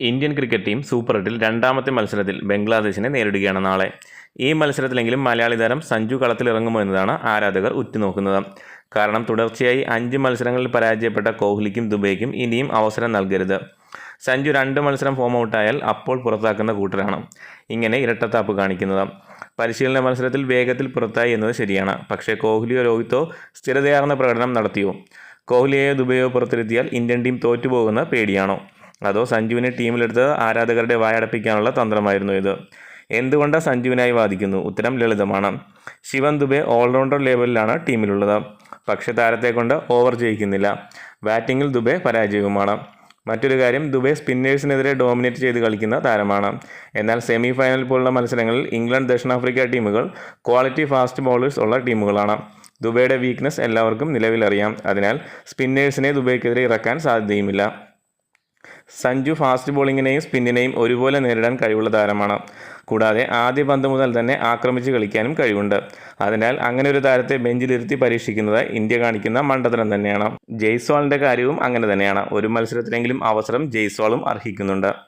Indian cricket team super എട്ടിൽ രണ്ടാമത്തെ മത്സരത്തിൽ ബംഗ്ലാദേശിനെ നേരിടുകയാണ് നാളെ. ഈ മത്സരത്തിലെങ്കിലും മലയാളി താരം സഞ്ജു കളത്തിലിറങ്ങുമോ എന്നതാണ് ആരാധകർ ഉറ്റുനോക്കുന്നത്. കാരണം തുടർച്ചയായി അഞ്ച് മത്സരങ്ങളിൽ പരാജയപ്പെട്ട കോഹ്ലിക്കും ദുബൈക്കും ഇനിയും അവസരം നൽകരുത്. സഞ്ജു രണ്ട് മത്സരം ഫോം ഔട്ടായാൽ അപ്പോൾ പുറത്താക്കുന്ന കൂട്ടരാണ് ഇങ്ങനെ ഇരട്ടത്താപ്പ് കാണിക്കുന്നത്. പരിശീലന മത്സരത്തിൽ വേഗത്തിൽ പുറത്തായി എന്നത് ശരിയാണ്. പക്ഷേ കോഹ്ലിയോ രോഹിത്തോ സ്ഥിരതയാർന്ന പ്രകടനം നടത്തിയോ? കോഹ്ലിയെയോ ദുബൈയോ പുറത്തിരുത്തിയാൽ ഇന്ത്യൻ ടീം തോറ്റുപോകുന്ന പേടിയാണോ? അതോ സഞ്ജുവിനെ ടീമിലെടുത്ത് ആരാധകരുടെ വായടപ്പിക്കാനുള്ള തന്ത്രമായിരുന്നു ഇത്. എന്തുകൊണ്ട് സഞ്ജുവിനായി വാദിക്കുന്നു? ഉത്തരം ലളിതമാണ്. ശിവൻ ദുബെ ഓൾറൗണ്ടർ ലെവലിലാണ് ടീമിലുള്ളത്. പക്ഷേ താരത്തെ കൊണ്ട് ഓവർ ജയിക്കുന്നില്ല. ബാറ്റിങ്ങിൽ ദുബെ പരാജയവുമാണ്. മറ്റൊരു കാര്യം ദുബൈ സ്പിന്നേഴ്സിനെതിരെ ഡോമിനേറ്റ് ചെയ്ത് കളിക്കുന്ന താരമാണ്. എന്നാൽ സെമി ഫൈനൽ പോലുള്ള മത്സരങ്ങളിൽ ഇംഗ്ലണ്ട് ദക്ഷിണാഫ്രിക്ക ടീമുകൾ ക്വാളിറ്റി ഫാസ്റ്റ് ബോളേഴ്സ് ഉള്ള ടീമുകളാണ്. ദുബൈയുടെ വീക്ക്നെസ് എല്ലാവർക്കും നിലവിലറിയാം. അതിനാൽ സ്പിന്നേഴ്സിനെ ദുബൈക്കെതിരെ ഇറക്കാൻ സാധ്യതയുമില്ല. സഞ്ജു ഫാസ്റ്റ് ബോളിങ്ങിനെയും സ്പിന്നിനെയും ഒരുപോലെ നേരിടാൻ കഴിവുള്ള താരമാണ്. കൂടാതെ ആദ്യ പന്ത് മുതൽ തന്നെ ആക്രമിച്ച് കളിക്കാനും കഴിവുണ്ട്. അതിനാൽ അങ്ങനെ ഒരു താരത്തെ ബെഞ്ചിലിരുത്തി പരീക്ഷിക്കുന്നത് ഇന്ത്യ കാണിക്കുന്ന മണ്ടത്തരം തന്നെയാണ്. ജയ്സ്വാളിന്റെ കാര്യവും അങ്ങനെ തന്നെയാണ്. ഒരു മത്സരത്തിലെങ്കിലും അവസരം ജയ്സ്വാളും അർഹിക്കുന്നുണ്ട്.